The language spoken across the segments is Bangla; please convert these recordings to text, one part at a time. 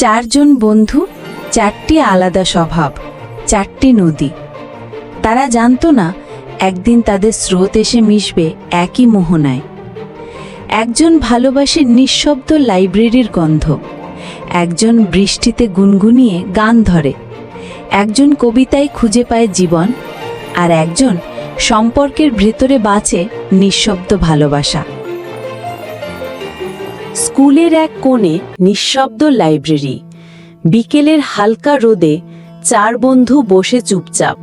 চারজন বন্ধু, চারটি আলাদা স্বভাব, চারটি নদী। তারা জানতো না, একদিন তাদের স্রোত এসে মিশবে একই মোহনায়। একজন ভালোবাসে নিঃশব্দ লাইব্রেরির গন্ধ। একজন বৃষ্টিতে গুনগুনিয়ে গান ধরে। একজন কবিতায় খুঁজে পায় জীবন, আর একজন সম্পর্কের ভেতরে বাঁচে নিঃশব্দ ভালোবাসা। স্কুলের এক কোণে নিঃশব্দ লাইব্রেরি। বিকেলের হালকা রোদে চার বন্ধু বসে চুপচাপ।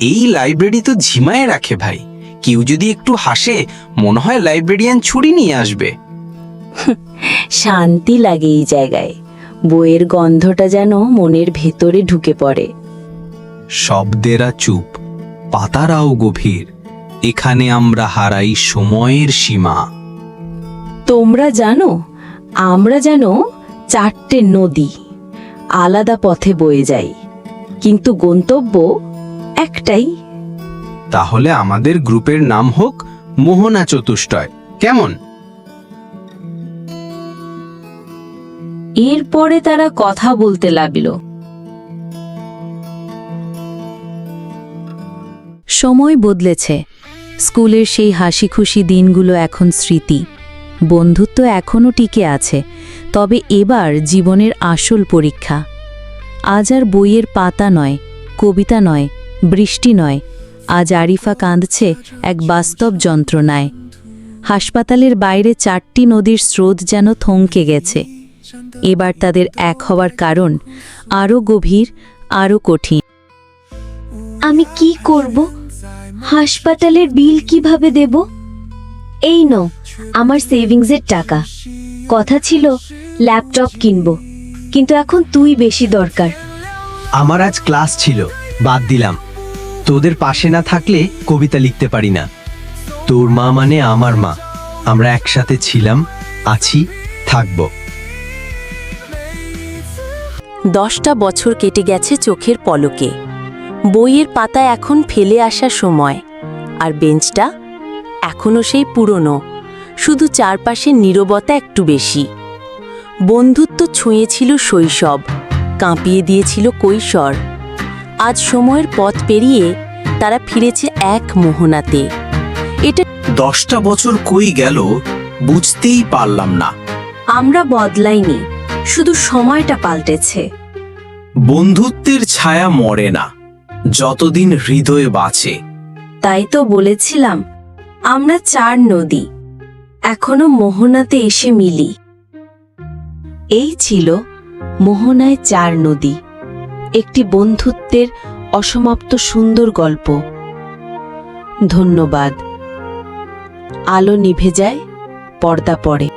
এই লাইব্রেরি তো ঝিমায় রাখে ভাই। কেউ যদি একটু হাসে মনে হয় লাইব্রেরিয়ান ছুরি নিয়ে আসবে। শান্তি লাগে এই জায়গায়। বইয়ের গন্ধটা যেন মনের ভেতরে ঢুকে পড়ে। শব্দেরা চুপ পাতারাও গভীর। এখানে আমরা হারাই সময়ের সীমা। তোমরা জানো আমরা যেন চারটে নদী আলাদা পথে বয়ে যাই কিন্তু গন্তব্য একটাই। তাহলে আমাদের গ্রুপের নাম হোক মোহনা চতুষ্টয়। কেমন? এরপরে তারা কথা বলতে লাগল। সময় বদলেছে। স্কুলের সেই হাসি খুশি দিনগুলো এখন স্মৃতি। বন্ধুত্ব এখনও টিকে আছে, তবে এবার জীবনের আসল পরীক্ষা। আজ আর বইয়ের পাতা নয়, কবিতা নয়, বৃষ্টি নয়, আজ আরিফা কাঁদছে এক বাস্তব যন্ত্রণায়। হাসপাতালের বাইরে চারটি নদীর স্রোত যেন থমকে গেছে। এবার তাদের এক হওয়ার কারণ আরও গভীর, আরও কঠিন। আমি কি করব? হাসপাতালের বিল কীভাবে দেব? এই নাও আমার সেভিংসের টাকা। কথা ছিল ল্যাপটপ কিনবো। কিন্তু এখন তুই বেশি দরকার। আমার আজ ক্লাস ছিল বাদ দিলাম। তোদের পাশে না থাকলে কবিতা লিখতে পারি না। তোর মা মানে আমার মা। আমরা একসাথে ছিলাম আছি থাকব। দশটা বছর কেটে গেছে চোখের পলকে। বইয়ের পাতা এখন ফেলে আসা সময়। আর বেঞ্চটা এখনও সেই পুরনো। শুধু চারপাশের নীরবতা একটু বেশি। বন্ধুত্ব ছুঁয়েছিল শৈশব কাঁপিয়ে দিয়েছিল কৈশোর। আজ সময়ের পথ পেরিয়ে তারা ফিরেছে এক মোহনাতে। এটা দশটা বছর কই গেল বুঝতেই পারলাম না। আমরা বদলাইনি শুধু সময়টা পাল্টেছে। বন্ধুত্বের ছায়া মরে না যতদিন হৃদয়ে বাঁচে। তাই তো বলেছিলাম আমরা চার নদী। এখনও মোহনাতে এসে মিলি। এই ছিল মোহনায় চার নদী। একটি বন্ধুত্বের অসমাপ্ত সুন্দর গল্প। ধন্যবাদ। আলো নিভে যায়, পর্দা পড়ে।